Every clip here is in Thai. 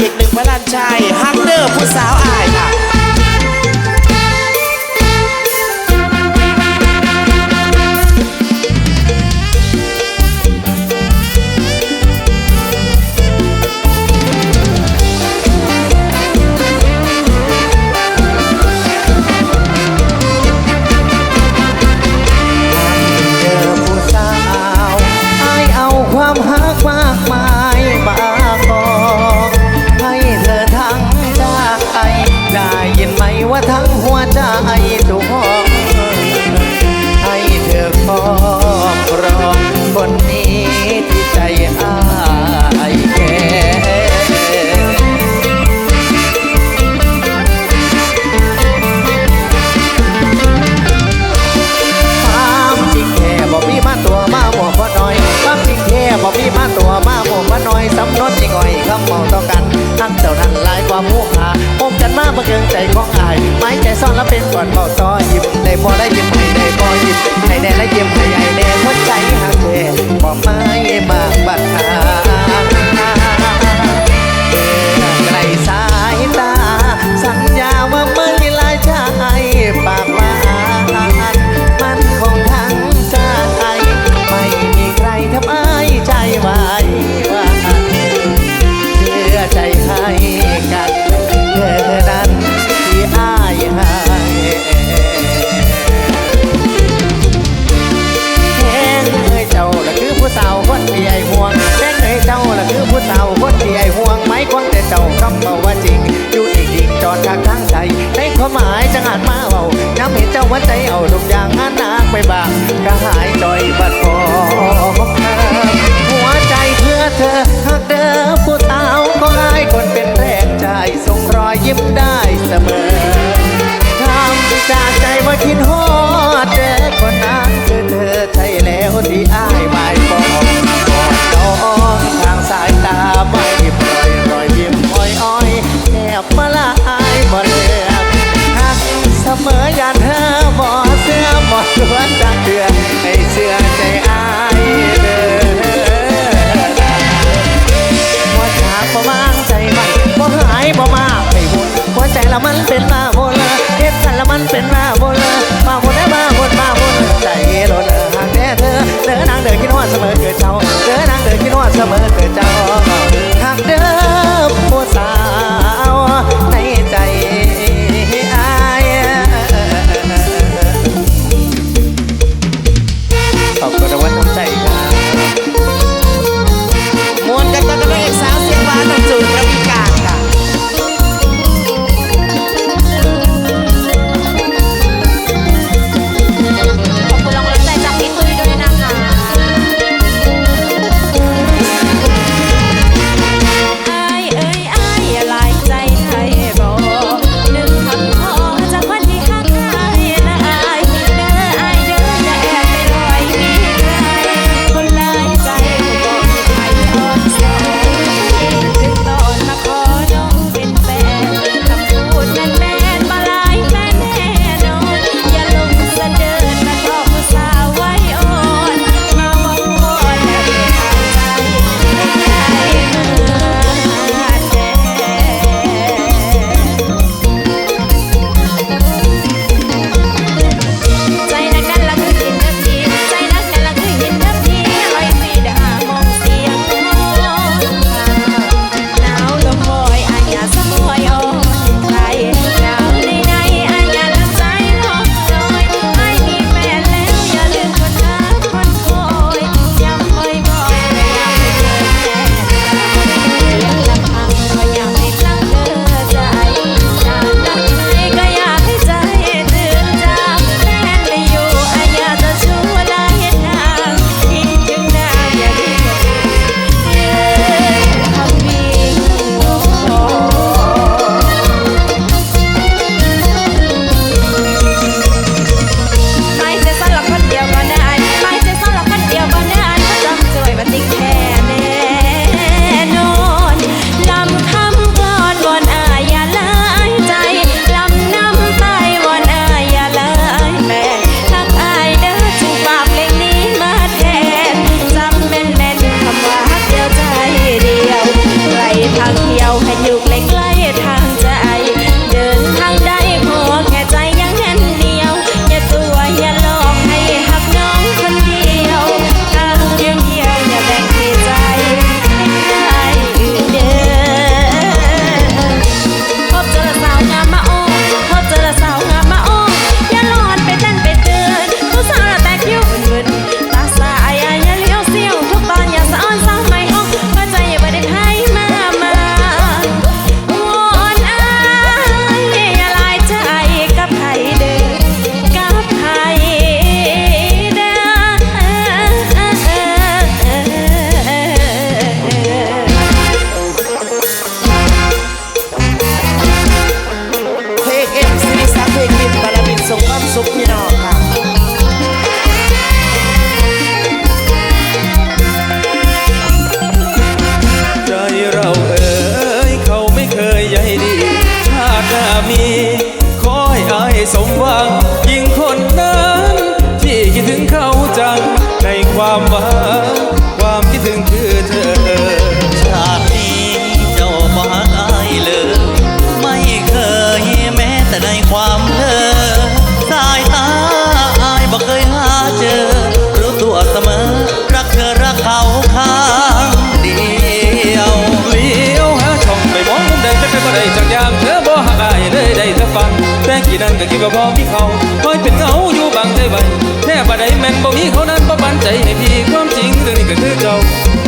อีกหนึ่งพระลันชัยฮักเนอร์ผู้สาวอายค่ะิ้มได้เสมอทำจากใจว่าคิดหอ นั่นก็คิดว่าพอมีเขาคอยเป็นเขาอยู่บางใจไว้แน่ปะไดแม่นบ่มีเขานั้นบ่ปันใจให้พี่ความจริงเรื่องนี้ก็คือเก่า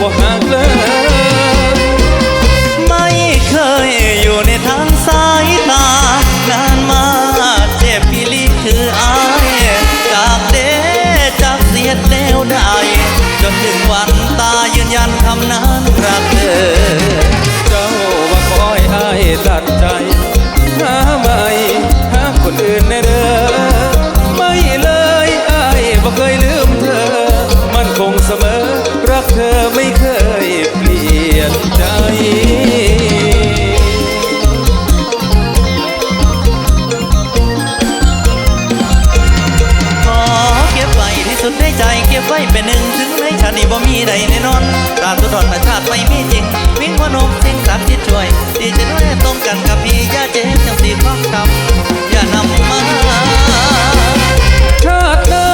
บ่ห่างเลยไม่เคยอยู่ในทางสายตานานมาเจ็บพี่ลีคืออายจากเดจากเสียดแล้วได้จนถึงวันตายืนยันคำนั้นรักเธอ ใจเก็บไว้เป็นหนึ่งถึงในชาติบ่มีใดแน่นอนตราบสุดอนมาชาติไม่มีจริงวิ่งวานมสิ่งสัตว์ที่ช่วยดีจะด้วยตรงกันกับพี่ย่าเจ๊จังสีความคำอย่านำมาเธอเดิ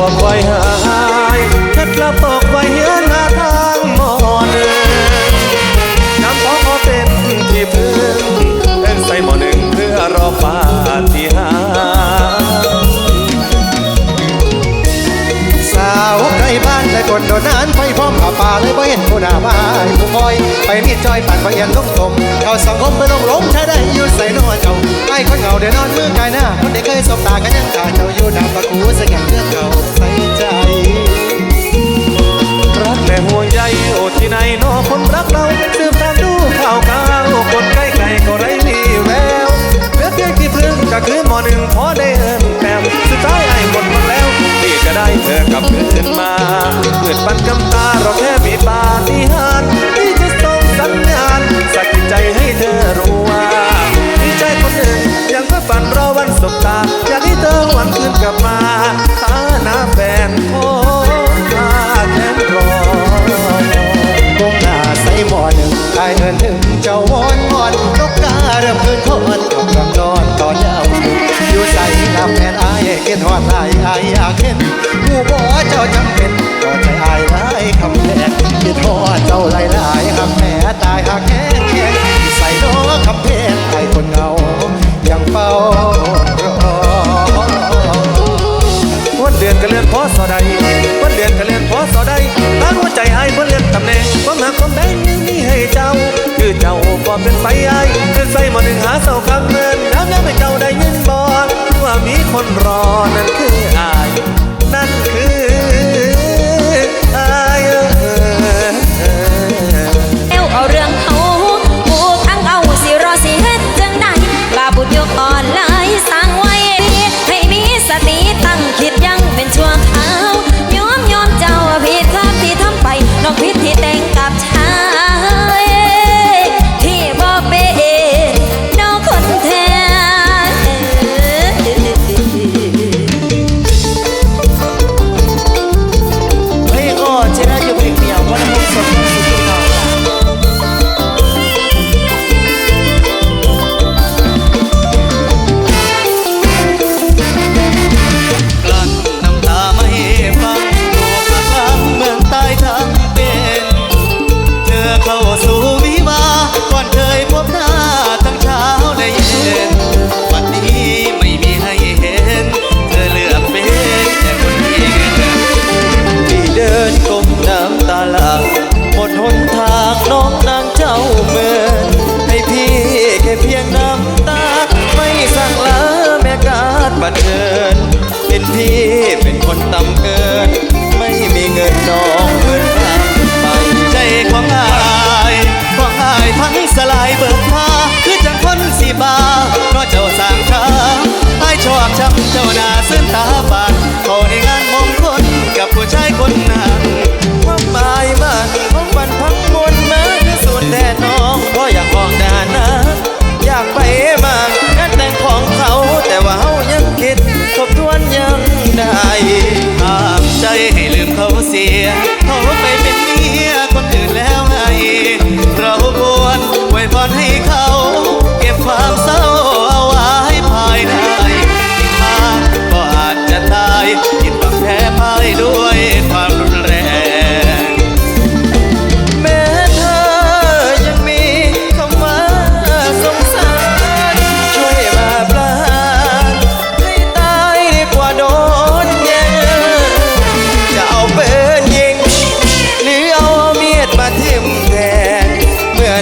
วบไว้หายถ้ากลับตก บ่เห็นผู้หน้ามาให้ผู้คอย ไปมีจอยปั่นไปเอียนลงตมเขาสังคมไปลงหลงใช้ได้อยู่ใส่นอนเจ้าไอ้คนเหงาเดี๋ยวนอนมือกายหน้า คนที่เคยสบตากันยังตาเจ้าอยู่น้ำตะกูสแกนเลือเก่าใส่ใจรักแต่ห่วงใยโอที่ไหนนอคนรักเราสืบตามดูข่าวข่าวคนใกล้ไกลก็ไร้วี่แววเหลือเพียงกี่พึ่งก็คือหมอหนึ่งพอได้เอิมแต้มสุดท้ายไอ้หมดมันแล้ว จะได้เธอกลับคืนมาเพื่อปันกำตาเราแค่มีปาฏิหาริย์ที่จะส่งสัญญาณสักจิตใจให้เธอรู้ว่ามีใจคนหนึ่งยังเพื่อฝันรอวันสบตาอยากให้เธอวันคืนกลับมา นไอายกินหอดไอไอายอยากเห็นผู้บ่เจ้าจำเป็นก็ใจไอายหลายคำแพงคิดหอดเจ้าหลายหลายคำแม่ตายหักแห้งแข็งใส่น้อคำเพงไอคนเงายังเฝ้ารอวันเดือนก็เลื่อนพอสอใดวันเดือนก็เลื่อนพอสอใดตั้งหัวใจให้เพื่อเลื่อนตำแหน่งความหักความแดงมีให้เจ้า คือเจ้าบ่เป็นไฟไอ้คือ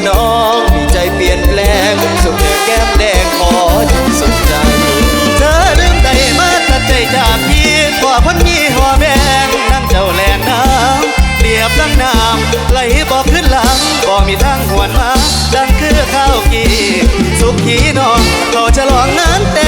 น้องมีใจเปลี่ยนแปลงสุดเธอแก้มแดงขอสนใจ เธอลืมได้มาตัดใจจากพี่กว่าคนมีหัวแบงนั่งเจ้าแหลงน้ำเรียบลังน้ำไหลบอกขึ้นหลังบ่มีทางหวนมาดังคือข้าวกีสุขีน้องเขาจะลองงานแต่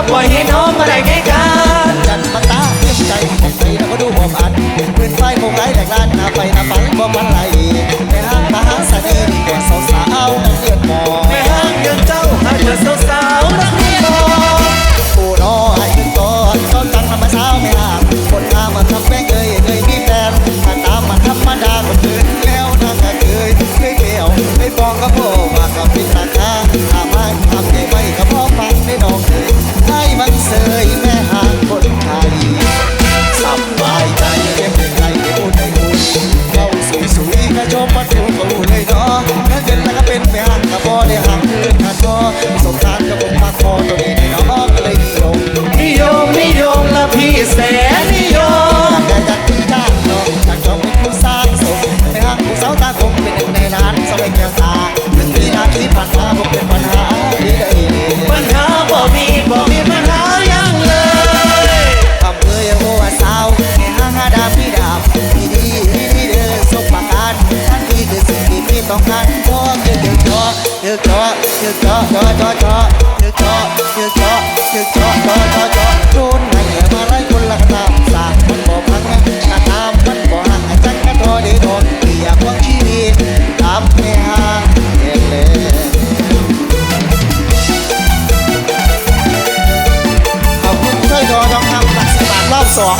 บ่เคยครอบครองมาบ่อยให้น้องมาได้ไงกันจ้าของคนเดิมเขาปล่อยให้น้องมาได้ไงกันจันมาตาเยี่ยมใจของใจแล้วก็ดูหัวอันปืนไฟโมงไรแหลกลานหน้าไฟหน้าฝันบ่มันไหลไปห้างมาหาสน่ห์ดีกว่าสาวสาวนั่งเรียนมอแม่ห้างยังเจ้าหาเจอสาวสาวรักพี่บอกปูน้อยขึ้นก่อนก็จังมาเช้าไม่ห่าง ช่วยทอทองคำหลักสิบบาทรอบสอง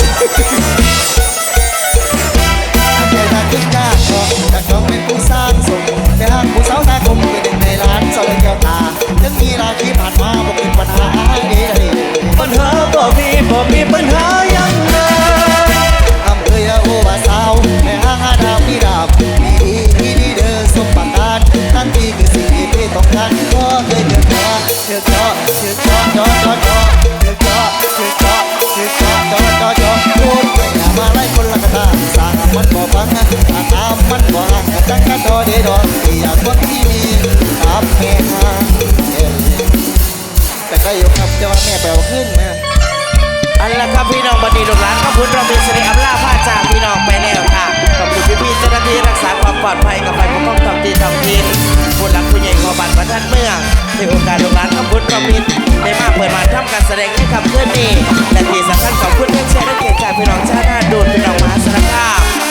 ใจทางขึ้นยากทองแต่ทองเป็นผู้สร้างสม แต่หากผู้สาวตาคมเป็นหนึ่งในล้านสาวแก้วตาถึงมีราคีผ่านมาบอกเป็นปัญหาดีเลยปัญหาบ่มีบ่มีปัญหายังเลยทำเอ้ยโอ้ว่าสาวแม่ห้างหาดาวพี่ดาบดีดีดีดีเด้อสมประการนั่นทีคือสิ่งที่พี่ต้องการก็เคยเดือดร้อนเดือดร้อนเดือดร้อน ดดเดดอนที่อยากคนที่มีตามแม่หางเอ็นแต่ก็อยู่ครับแต่ว่าแม่แปลว่าขึ้นแม่อันละครับพี่น้องบันดีลูกหลานขอบคุณเราเป็นสิริอำลาผ้าจากพี่น้องไปแล้วค่ะขอบคุณพี่พี่เจ้าหน้าที่รักษาความปลอดภัยกับฝ่ายปกครองท้องถิ่ท้องถิ่นผู้หลักผู้ใหญ่ขอบ้านประทันเมืองในโอกาสลูกหลานขอบคุณเรามินได้มาเปิดมาทำการแสดงในคำเพื่อนนี้และที่สำคัญขอบคุณเพื่อนเชียร์และเกียรติจากพี่น้องชาติหน้าดูดพี่น้องมหาสารคามพี่น้อง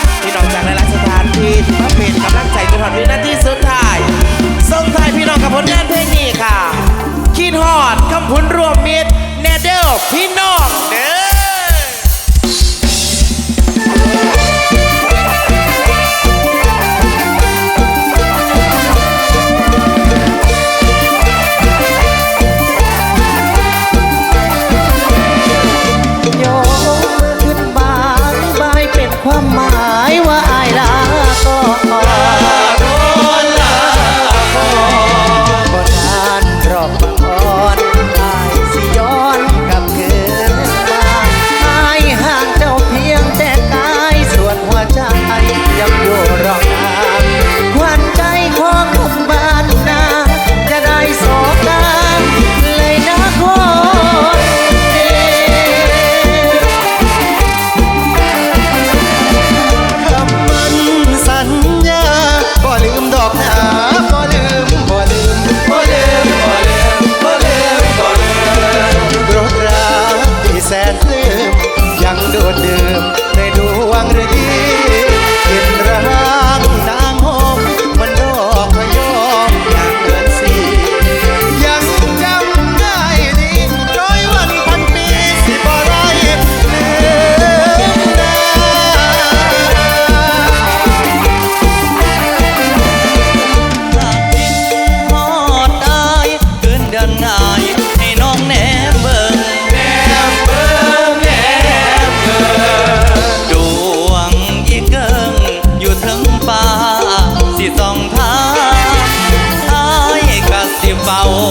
จากหลายๆสถานที่ที่มาเป็นกำลังใจจนถึงวินาทีสุดท้ายส่งท้ายพี่น้องกับผลงานเพลงนี้ค่ะคิดฮอดคำพุนรวมมิตรแนเดลพี่น้อง ป่